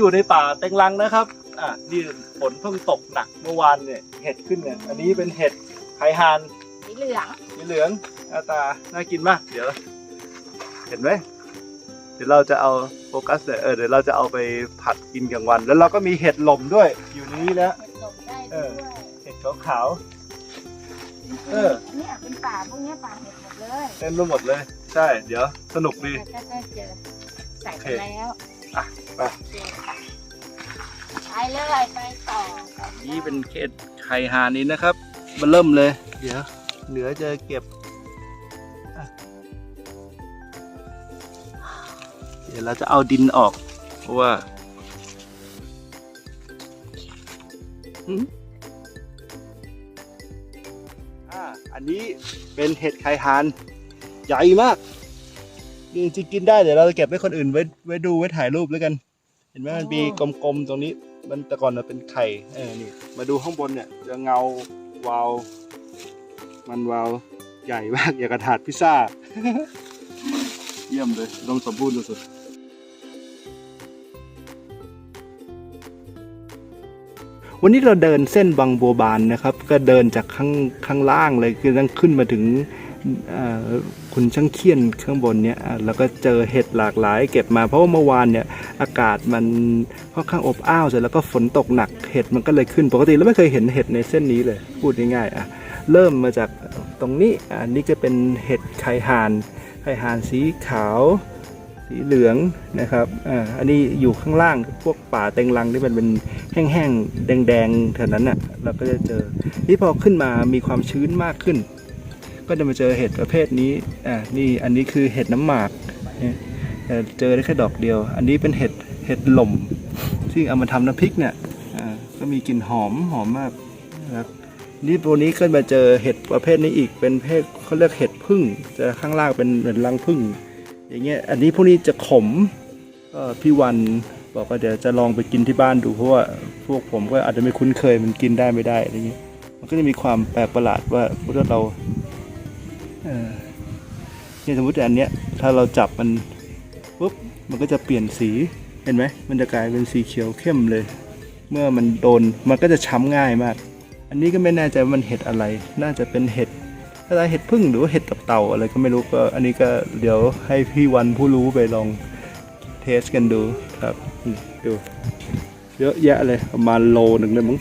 อยู่ในป่าเต็งรังนะครับ อะนี่ฝนเพิ่งตกหนักเมื่อวานเนี่ย เห็ดขึ้นเนี่ย อันนี้เป็นเห็ดไฮฮานสีเหลืองสีเหลืองหน้าตา น่ากินมาก เดี๋ยว เห็นไหม เดี๋ยวเราจะเอาโฟกัสเนี่ยเออ เดี๋ยวเราจะเอาไปผัดกินกลางวัน แล้วเราก็มีเห็ดหล่มด้วย อยู่ในนี้แล้วเห็ดหลบได้เอด้วอ ยเห็ดขาว เออ เนี่ยเป็นป่าพวกเนี้ยป่าเห็ดหมดเลยๆเต็มไปหมดเลย ใช่ เดี๋ยวสนุกดีแล้วก็จะเจอใส่ไปแล้ว อะไปโอเคค่ะไปเลยไปต่อต่อนี่เป็นเขตไข่หานี้นะครับมาเริ่มเลย เดี๋ยว เหลือจะเก็บอะเดี๋ยวเราจะเอาดินออก เพราะว่าหืมอ่าอันนี้เป็นเห็ดไข่หาน ใหญ่มาก จริงๆกินได้เดี๋ยวเราจะเก็บไว้คนอื่นไว้ไว้ดูไว้ถ่ายรูปแล้วกัน เห็นไหมมันมีกลมๆตรงนี้ มันแต่ก่อนมันเป็นไข่เออนี่มาดูข้างบนเนี่ยจะเงาวาว มันวาวใหญ่มากอย่างกระถาดพิซซ่า เยี่ยมเลยลงสมบูรณ์สุดๆวันนี้เราเดินเส้นบางบัวบานนะครับ ก็เดินจากข้างข้างล่างเลยคือต้องขึ้นมาถึงเอ่อ คุณช่างเคียนข้างบนเนี่ยแล้วก็เจอเห็ดหลากหลาย เก็บมาเพราะว่าเมื่อวานเนี่ยอากาศมันค่อนข้างอบอ้าวเสร็จแล้วก็ฝนตกหนักเห็ดมันก็เลยขึ้นปกติเราไม่เคยเห็นเห็ดในเส้นนี้เลย พูดง่ายๆอะเริ่มมาจากตรงนี้อันนี้ก็เป็นเห็ดไข่ห่านไข่ห่านสีขาว สีเหลืองนะครับอ่าอันนี้อยู่ข้างล่างพวกป่าเต็งรังที่มันเป็นแห้งๆแดงๆแถวนั้นน่ะเราก็จะเจอนี่พอขึ้นมามีความชื้นมากขึ้น ก็จะมาเจอเห็ดประเภทนี้อ่านี่อันนี้คือเห็ดน้ำหมากเนี่ยแต่เจอได้แค่ดอกเดียว อันนี้เป็นเห็ดเห็ดหล่ม ที่เอามาทำน้ำพริกเนี่ยอ่าก็มีกลิ่นหอมหอมมากนะครับนี่ตัวนี้ก็มาเจอเห็ดประเภทนี้อีกเป็นเพศเขาเรียกเห็ดพึ่งจะข้างล่างเป็นเหมือนรังพึ่งอย่างเงี้ยอันนี้พวกนี้จะขมก็พี่วันบอกว่าเดี๋ยวจะลองไปกินที่บ้านดูเพราะว่าพวกผมก็อาจจะไม่คุ้นเคยมันกินได้ไม่ได้อะไรเงี้ยมันก็จะมีความแปลกประหลาดว่าพวกเรา เนี่ยสมมติอันเนี้ยถ้าเราจับมันปุ๊บมันก็จะเปลี่ยนสีเห็นไหมมันจะกลายเป็นสีเขียวเข้มเลย เมื่อมันโดนมันก็จะช้ำง่ายมาก อันนี้ก็ไม่แน่ใจว่ามันเห็ดอะไร น่าจะเป็นเห็ดอะไรเห็ดพึ่งหรือว่าเห็ดตับเต่าอะไรก็ไม่รู้ก็ อันนี้ก็เดี๋ยวให้พี่วันผู้รู้ไปลองเทสกันดูครับดูเยอะแยะเลยประมาณโลหนึ่งเลยมั้ง